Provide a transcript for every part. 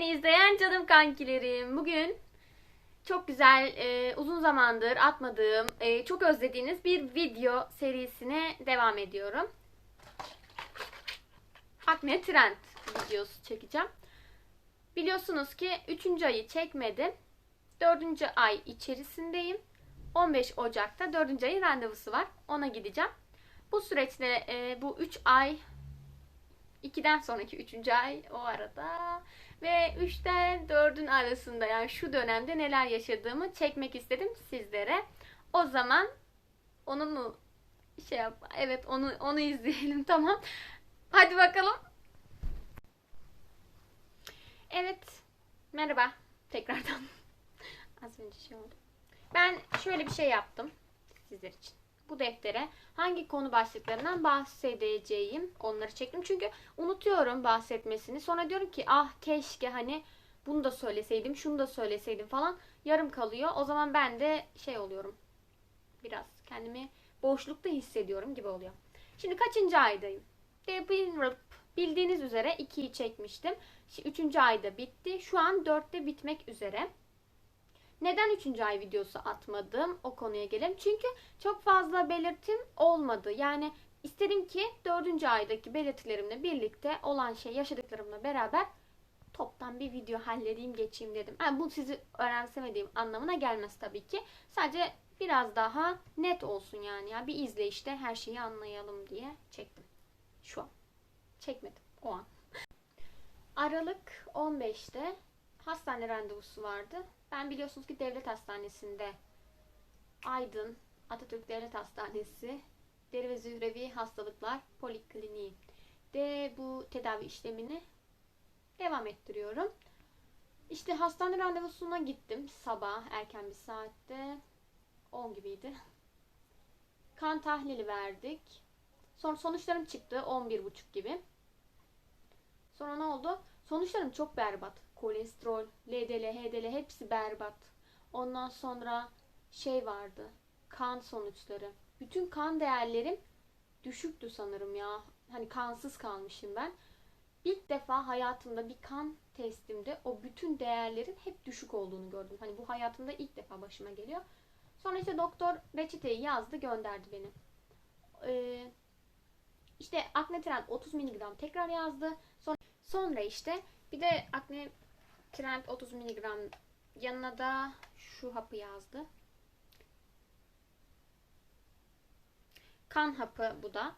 beni izleyen canım kankilerim. Bugün çok güzel, e, uzun zamandır atmadığım, e, çok özlediğiniz bir video serisine devam ediyorum. Akne Trend videosu çekeceğim. Biliyorsunuz ki 3. ayı çekmedim. 4. ay içerisindeyim. 15 Ocak'ta 4. ayın randevusu var. Ona gideceğim. Bu süreçte e, bu 3 ay 2'den sonraki 3. ay o arada ve 3'ten 4'ün arasında yani şu dönemde neler yaşadığımı çekmek istedim sizlere. O zaman onu mu şey yap evet onu onu izleyelim tamam. Hadi bakalım. Evet. Merhaba tekrardan. Az önce şey oldu. Ben şöyle bir şey yaptım sizler için. Bu deftere hangi konu başlıklarından bahsedeceğim onları çektim. Çünkü unutuyorum bahsetmesini. Sonra diyorum ki ah keşke hani bunu da söyleseydim, şunu da söyleseydim falan. Yarım kalıyor. O zaman ben de şey oluyorum. Biraz kendimi boşlukta hissediyorum gibi oluyor. Şimdi kaçıncı aydayım? Bildiğiniz üzere 2'yi çekmiştim. Şimdi 3. ayda bitti. Şu an 4'te bitmek üzere. Neden 3. ay videosu atmadım? O konuya gelelim. Çünkü çok fazla belirtim olmadı. Yani istedim ki 4. aydaki belirtilerimle birlikte olan şey yaşadıklarımla beraber toptan bir video halledeyim geçeyim dedim. Yani bu sizi öğrensemediğim anlamına gelmez tabii ki. Sadece biraz daha net olsun yani. ya Bir izleyişte her şeyi anlayalım diye çektim. Şu an. Çekmedim o an. Aralık 15'te hastane randevusu vardı. Ben biliyorsunuz ki devlet hastanesinde Aydın Atatürk Devlet Hastanesi Deri ve Zührevi Hastalıklar Polikliniği de bu tedavi işlemini devam ettiriyorum. İşte hastane randevusuna gittim sabah erken bir saatte 10 gibiydi. Kan tahlili verdik. Sonra sonuçlarım çıktı 11.30 gibi. Sonra ne oldu? Sonuçlarım çok berbat. Kolesterol, LDL, HDL hepsi berbat. Ondan sonra şey vardı. Kan sonuçları. Bütün kan değerlerim düşüktü sanırım ya. Hani kansız kalmışım ben. İlk defa hayatımda bir kan testimde o bütün değerlerin hep düşük olduğunu gördüm. Hani bu hayatımda ilk defa başıma geliyor. Sonra işte doktor reçeteyi yazdı gönderdi beni. Ee, işte akne trend 30 mg tekrar yazdı. Sonra, sonra işte bir de akne trend 30 mg yanına da şu hapı yazdı. Kan hapı bu da.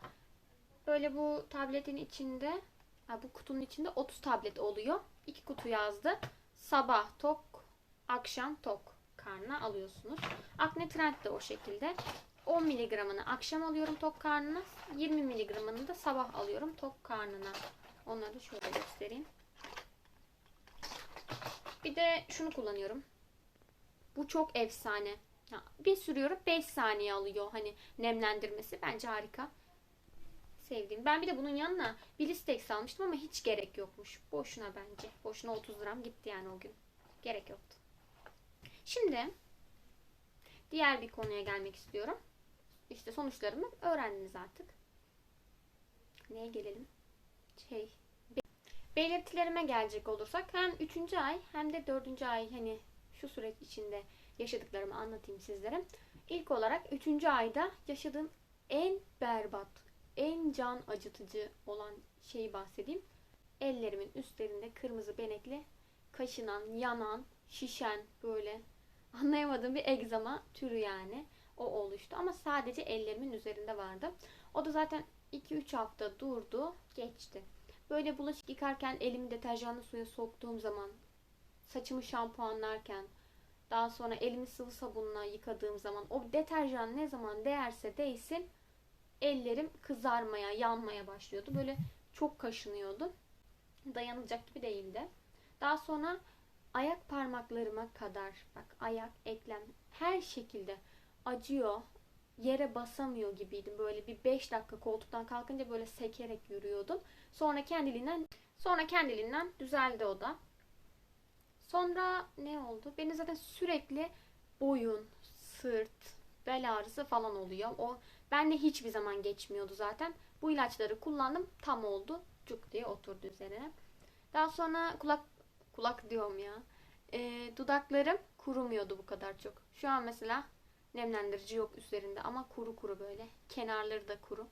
Böyle bu tabletin içinde bu kutunun içinde 30 tablet oluyor. İki kutu yazdı. Sabah tok, akşam tok karnına alıyorsunuz. Akne trend de o şekilde. 10 miligramını akşam alıyorum tok karnına. 20 miligramını da sabah alıyorum tok karnına. Onları şöyle göstereyim. Bir de şunu kullanıyorum. Bu çok efsane. Bir sürüyorum 5 saniye alıyor hani nemlendirmesi. Bence harika. Sevdiğim. Ben bir de bunun yanına Bilistex almıştım ama hiç gerek yokmuş. Boşuna bence. Boşuna 30 liram gitti yani o gün. Gerek yoktu. Şimdi diğer bir konuya gelmek istiyorum. İşte sonuçlarımı öğrendiniz artık. Neye gelelim? Şey, belirtilerime gelecek olursak hem 3. ay hem de 4. ay hani şu süreç içinde yaşadıklarımı anlatayım sizlere. İlk olarak 3. ayda yaşadığım en berbat, en can acıtıcı olan şeyi bahsedeyim. Ellerimin üstlerinde kırmızı benekli kaşınan, yanan, şişen böyle anlayamadığım bir egzama türü yani. O oluştu ama sadece ellerimin üzerinde vardı. O da zaten 2-3 hafta durdu, geçti. Böyle bulaşık yıkarken elimi deterjanlı suya soktuğum zaman, saçımı şampuanlarken, daha sonra elimi sıvı sabunla yıkadığım zaman o deterjan ne zaman değerse değsin ellerim kızarmaya, yanmaya başlıyordu. Böyle çok kaşınıyordu. Dayanılacak gibi değildi. Daha sonra ayak parmaklarıma kadar bak ayak, eklem her şekilde acıyor. Yere basamıyor gibiydim. Böyle bir 5 dakika koltuktan kalkınca böyle sekerek yürüyordum. Sonra kendiliğinden sonra kendiliğinden düzeldi o da. Sonra ne oldu? Benim zaten sürekli boyun, sırt, bel ağrısı falan oluyor. O benle hiçbir zaman geçmiyordu zaten. Bu ilaçları kullandım. Tam oldu. Cuk diye oturdu üzerine. Daha sonra kulak Kulak diyorum ya. Ee, dudaklarım kurumuyordu bu kadar çok. Şu an mesela nemlendirici yok üzerinde ama kuru kuru böyle. Kenarları da kuru.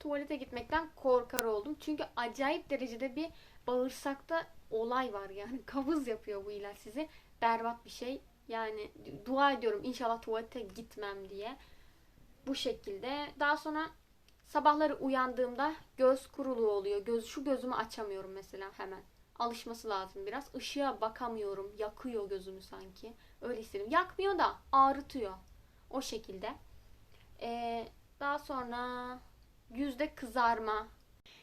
Tuvalete gitmekten korkar oldum. Çünkü acayip derecede bir bağırsakta olay var yani. Kabız yapıyor bu ilaç sizi. Berbat bir şey. Yani dua ediyorum inşallah tuvalete gitmem diye. Bu şekilde. Daha sonra sabahları uyandığımda göz kuruluğu oluyor. Göz, şu gözümü açamıyorum mesela hemen. Alışması lazım biraz. Işığa bakamıyorum. Yakıyor gözümü sanki. Öyle hissediyorum. Yakmıyor da ağrıtıyor. O şekilde. Ee, daha sonra yüzde kızarma.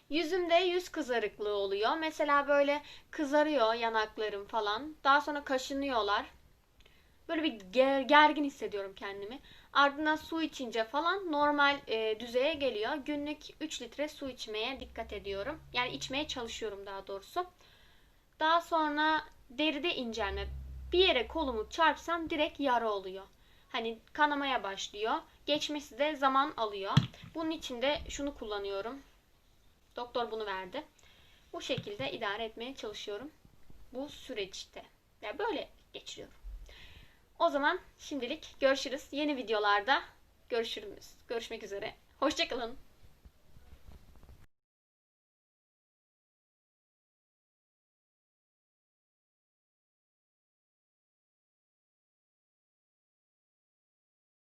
Yüzümde yüz kızarıklığı oluyor. Mesela böyle kızarıyor yanaklarım falan. Daha sonra kaşınıyorlar. Böyle bir ger- gergin hissediyorum kendimi. Ardından su içince falan normal e, düzeye geliyor. Günlük 3 litre su içmeye dikkat ediyorum. Yani içmeye çalışıyorum daha doğrusu. Daha sonra deride incelme. Bir yere kolumu çarpsam direkt yara oluyor. Hani kanamaya başlıyor. Geçmesi de zaman alıyor. Bunun için de şunu kullanıyorum. Doktor bunu verdi. Bu şekilde idare etmeye çalışıyorum. Bu süreçte. Ya böyle geçiriyorum. O zaman şimdilik görüşürüz. Yeni videolarda görüşürüz. Görüşmek üzere. Hoşçakalın.